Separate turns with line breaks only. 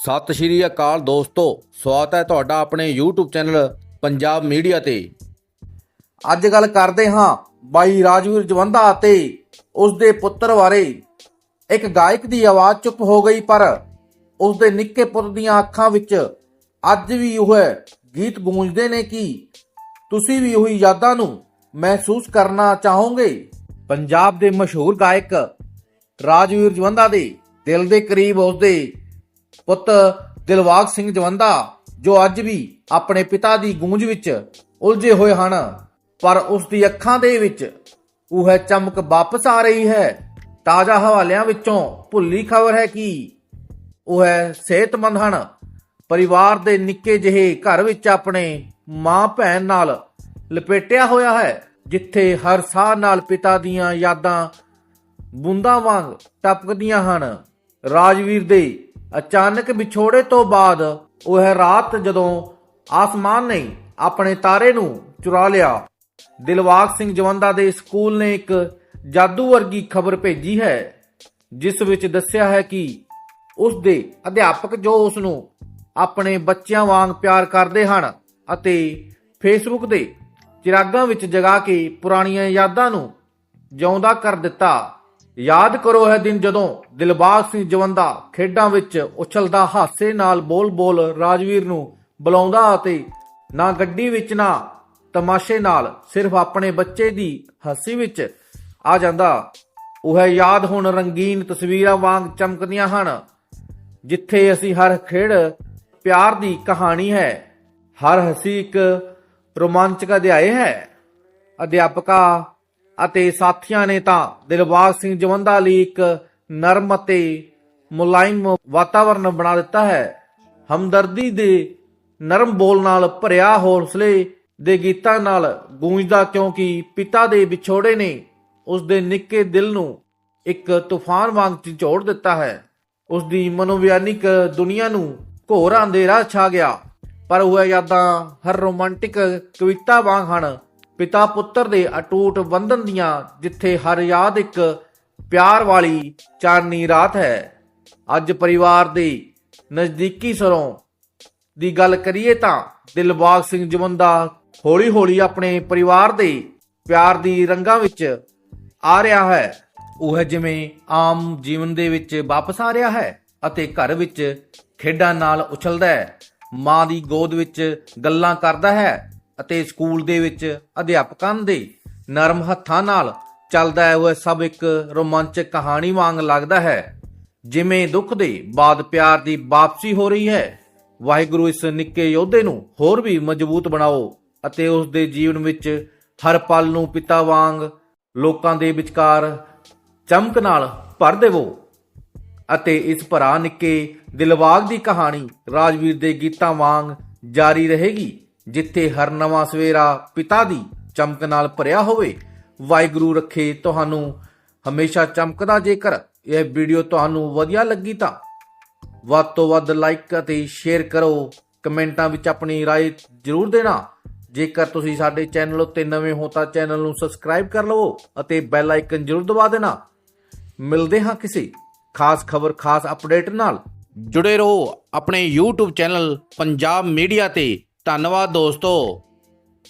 ਸਤਿ ਸ਼੍ਰੀ ਅਕਾਲ ਦੋਸਤੋ, ਸਵਾਗਤ ਹੈ ਤੁਹਾਡਾ ਆਪਣੇ YouTube ਚੈਨਲ ਪੰਜਾਬ ਮੀਡੀਆ ਤੇ।
ਅੱਜ ਗੱਲ ਕਰਦੇ ਹਾਂ ਬਾਈ ਰਾਜਵੀਰ ਜਵੰਦਾ ਅਤੇ ਉਸ ਦੇ ਪੁੱਤਰ ਬਾਰੇ। ਇੱਕ ਗਾਇਕ ਦੀ ਆਵਾਜ਼ ਚੁੱਪ ਹੋ ਗਈ, ਪਰ ਉਸ ਦੇ ਨਿੱਕੇ ਪੁੱਤ ਦੀਆਂ ਅੱਖਾਂ ਵਿੱਚ ਅੱਜ ਵੀ ਉਹ ਗੀਤ ਗੂੰਜਦੇ ਨੇ ਕਿ ਤੁਸੀਂ ਵੀ ਉਹੀ ਯਾਦਾਂ ਨੂੰ ਮਹਿਸੂਸ ਕਰਨਾ ਚਾਹੋਗੇ? ਪੰਜਾਬ ਦੇ ਮਸ਼ਹੂਰ ਗਾਇਕ ਰਾਜਵੀਰ ਜਵੰਦਾ ਦੇ ਦਿਲ ਦੇ ਕਰੀਬ ਉਸ ਦੇ ਪੁੱਤ ਦਿਲਵਾਗ ਸਿੰਘ ਜਵੰਦਾ, ਜੋ ਅੱਜ ਵੀ ਆਪਣੇ ਪਿਤਾ ਦੀ ਗੂੰਜ ਵਿੱਚ ਉਲਝੇ ਹੋਏ ਹਨ, ਪਰ ਉਸ ਦੀ ਅੱਖਾਂ ਦੇ ਵਿੱਚ ਉਹ ਚਮਕ ਵਾਪਸ ਆ ਰਹੀ ਹੈ। ਤਾਜ਼ਾ ਹਵਾਲਿਆਂ ਵਿੱਚੋਂ ਭੁੱਲੀ ਖਬਰ ਹੈ ਕਿ ਉਹ ਸਿਹਤਮੰਦ ਹਨ। ਪਰਿਵਾਰ ਦੇ ਨਿੱਕੇ ਜਿਹੇ ਘਰ ਵਿੱਚ ਆਪਣੇ ਮਾਂ ਭੈਣ ਨਾਲ ਲਪੇਟਿਆ ਹੋਇਆ ਹੈ, ਜਿੱਥੇ ਹਰ ਸਾਹ ਨਾਲ ਪਿਤਾ ਦੀਆਂ ਯਾਦਾਂ ਬੂੰਦਾਂ ਵਾਂਗ ਟਪਕਦੀਆਂ ਹਨ। ਰਾਜਵੀਰ ਦੇ ਅਚਾਨਕ ਵਿਛੋੜੇ ਤੋਂ ਬਾਅਦ ਉਹ ਰਾਤ ਜਦੋਂ ਆਸਮਾਨ ਨੇ ਆਪਣੇ ਤਾਰੇ ਨੂੰ ਚੁਰਾ ਲਿਆ। ਦਿਲਵਾਗ ਸਿੰਘ ਜਵੰਦਾ ਦੇ ਸਕੂਲ ਨੇ ਇੱਕ ਜਾਦੂ ਵਰਗੀ ਖਬਰ ਭੇਜੀ ਹੈ, ਜਿਸ ਵਿੱਚ ਦੱਸਿਆ ਹੈ ਕਿ ਉਸ ਦੇ ਅਧਿਆਪਕ ਜੋ ਉਸ ਨੂੰ ਆਪਣੇ ਬੱਚਿਆਂ ਵਾਂਗ ਪਿਆਰ ਕਰਦੇ ਹਨ ਅਤੇ ਫੇਸਬੁੱਕ ਦੇ ਚਿਰਾਗਾਂ ਵਿੱਚ ਜਗਾ ਕੇ ਪੁਰਾਣੀਆਂ ਯਾਦਾਂ ਨੂੰ ਜਿਉਂਦਾ ਕਰ ਦਿੱਤਾ। ਯਾਦ ਕਰੋ ਇਹ ਦਿਨ ਜਦੋਂ ਦਿਲਬਾਗ ਸਿੰਘ ਜਵੰਦਾ ਖੇਡਾਂ ਵਿੱਚ ਉਛਲਦਾ ਹਾਸੇ ਨਾਲ ਬੋਲ-ਬੋਲ ਰਾਜਵੀਰ ਨੂੰ ਬੁਲਾਉਂਦਾ ਅਤੇ ਨਾ ਗੱਡੀ ਵਿੱਚ ਨਾ ਤਮਾਸ਼ੇ ਨਾਲ ਸਿਰਫ ਆਪਣੇ ਬੱਚੇ ਦੀ ਹੱਸੀ ਵਿੱਚ ਆ ਜਾਂਦਾ। ਉਹ ਯਾਦ ਹੁਣ ਰੰਗੀਨ ਤਸਵੀਰਾਂ ਵਾਂਗ ਚਮਕਦੀਆਂ ਹਨ, ਜਿੱਥੇ ਅਸੀਂ ਹਰ ਖੇਡ ਪਿਆਰ ਦੀ ਕਹਾਣੀ ਹੈ। ਹਰ ਹਸੀ ਇੱਕ ਰੋਮਾਂਚਕ ਅਧਿਆਇ ਹੈ। ਅਧਿਆਪਕਾ ਅਤੇ ਸਾਥੀਆਂ ਨੇ ਤਾਂ ਦਿਲਬਾਗ ਸਿੰਘ ਜਵੰਦਾ ਲਈ ਇੱਕ ਨਰਮ ਅਤੇ ਮੁਲਾਇਮ ਵਾਤਾਵਰਣ ਬਣਾ ਦਿੱਤਾ ਹੈ। ਹਮਦਰਦੀ ਦੇ ਨਰਮ ਬੋਲ ਨਾਲ ਭਰਿਆ ਹੌਸਲੇ ਦੇ ਗੀਤਾਂ ਨਾਲ ਗੂੰਜਦਾ ਕਿਉਂਕਿ ਪਿਤਾ ਦੇ ਵਿਛੋੜੇ ਨੇ ਉਸ ਦੇ ਨਿੱਕੇ ਦਿਲ ਨੂੰ ਇੱਕ ਤੂਫਾਨ ਵਾਂਗ ਝਿਜੋੜ ਦਿੱਤਾ ਹੈ। ਉਸ ਦੀ ਮਨੋਵਿਗਿਆਨਿਕ ਦੁਨੀਆ ਨੂੰ ਘੋਰ ਅੰਧੇਰਾ ਛਾ ਗਿਆ। ਪਰ ਉਹ ਯਾਦਾਂ ਹਰ ਰੋਮਾਂਟਿਕ ਕਵਿਤਾ ਵਾਂਗ ਹਨ। ਪਿਤਾ ਪੁੱਤਰ ਦੇ ਅਟੂਟ ਬੰਧਨ ਦੀਆਂ ਜਿੱਥੇ ਹਰ ਯਾਦ ਇੱਕ ਪਿਆਰ ਵਾਲੀ ਚਾਨਣੀ ਰਾਤ ਹੈ। ਅੱਜ ਪਰਿਵਾਰ ਦੇ ਨਜ਼ਦੀਕੀ ਸਰੋਂ ਦੀ ਗੱਲ ਕਰੀਏ ਤਾਂ ਦਿਲਬਾਗ ਸਿੰਘ ਜਵੰਦਾ ਹੌਲੀ-ਹੌਲੀ ਆਪਣੇ ਪਰਿਵਾਰ ਦੇ ਪਿਆਰ ਦੀ ਰੰਗਾਂ ਵਿੱਚ ਆ ਰਿਹਾ ਹੈ। ਉਹ ਜਿਵੇਂ ਆਮ ਜੀਵਨ ਦੇ ਵਿੱਚ ਵਾਪਸ ਆ ਰਿਹਾ ਹੈ ਅਤੇ ਘਰ ਵਿੱਚ ਖੇਡਾਂ ਨਾਲ ਉਛਲਦਾ ਹੈ। ਮਾਂ ਦੀ ਗੋਦ ਵਿੱਚ ਗੱਲਾਂ ਕਰਦਾ ਹੈ। ਅਤੇ ਸਕੂਲ ਦੇ ਵਿੱਚ ਅਧਿਆਪਕਾਂ ਦੇ ਨਰਮ ਹੱਥਾਂ ਨਾਲ ਚੱਲਦਾ ਹੈ ਸਭ ਇੱਕ ਰੋਮਾਂਚਕ ਕਹਾਣੀ ਵਾਂਗ ਲੱਗਦਾ ਹੈ। ਜਿਵੇਂ ਦੁੱਖ ਦੇ ਬਾਅਦ ਪਿਆਰ ਦੀ ਵਾਪਸੀ ਹੋ ਰਹੀ ਹੈ, ਵਾਹਿਗੁਰੂ ਇਸ ਨਿੱਕੇ ਯੋਧੇ ਨੂੰ ਹੋਰ ਵੀ ਮਜ਼ਬੂਤ ਬਣਾਓ ਅਤੇ ਉਸ ਦੇ ਜੀਵਨ ਵਿੱਚ ਹਰ ਪਲ ਨੂੰ ਪਿਤਾ ਵਾਂਗ ਲੋਕਾਂ ਦੇ ਵਿਚਕਾਰ ਚਮਕ ਨਾਲ ਭਰ ਦੇਵੋ। ਅਤੇ ਇਸ ਭਰਾ ਨਿੱਕੇ ਦਿਲਵਾਗ ਦੀ ਕਹਾਣੀ ਰਾਜਵੀਰ ਦੇ ਗੀਤਾਂ ਵਾਂਗ ਜਾਰੀ ਰਹੇਗੀ। ਜਿੱਥੇ ਹਰ ਨਵਾਂ ਸਵੇਰਾ ਪਿਤਾ ਦੀ ਚਮਕ ਨਾਲ ਭਰਿਆ ਹੋਵੇ ਵਾਹਿਗੁਰੂ ਰੱਖੇ ਤੁਹਾਨੂੰ ਹਮੇਸ਼ਾ ਚਮਕਦਾ ਜੇਕਰ ਇਹ ਵੀਡੀਓ ਤੁਹਾਨੂੰ ਵਧੀਆ ਲੱਗੀ ਤਾਂ ਵੱਧ ਤੋਂ ਵੱਧ ਲਾਈਕ ਅਤੇ ਸ਼ੇਅਰ ਕਰੋ ਕਮੈਂਟਾਂ ਵਿੱਚ ਆਪਣੀ رائے ਜ਼ਰੂਰ ਦੇਣਾ ਜੇਕਰ ਤੁਸੀਂ ਸਾਡੇ ਚੈਨਲ ਉੱਤੇ ਨਵੇਂ ਹੋ ਤਾਂ ਚੈਨਲ ਨੂੰ ਸਬਸਕ੍ਰਾਈਬ ਕਰ ਲਵੋ ਅਤੇ ਬੈਲ ਆਈਕਨ ਜ਼ਰੂਰ ਦਬਾ ਦੇਣਾ ਮਿਲਦੇ ਹਾਂ ਕਿਸੇ ਖਾਸ ਖਬਰ ਖਾਸ ਅਪਡੇਟ ਨਾਲ
ਜੁੜੇ ਰਹੋ ਆਪਣੇ YouTube ਚੈਨਲ ਪੰਜਾਬ ਮੀਡੀਆ ਤੇ ਧੰਨਵਾਦ ਦੋਸਤੋ।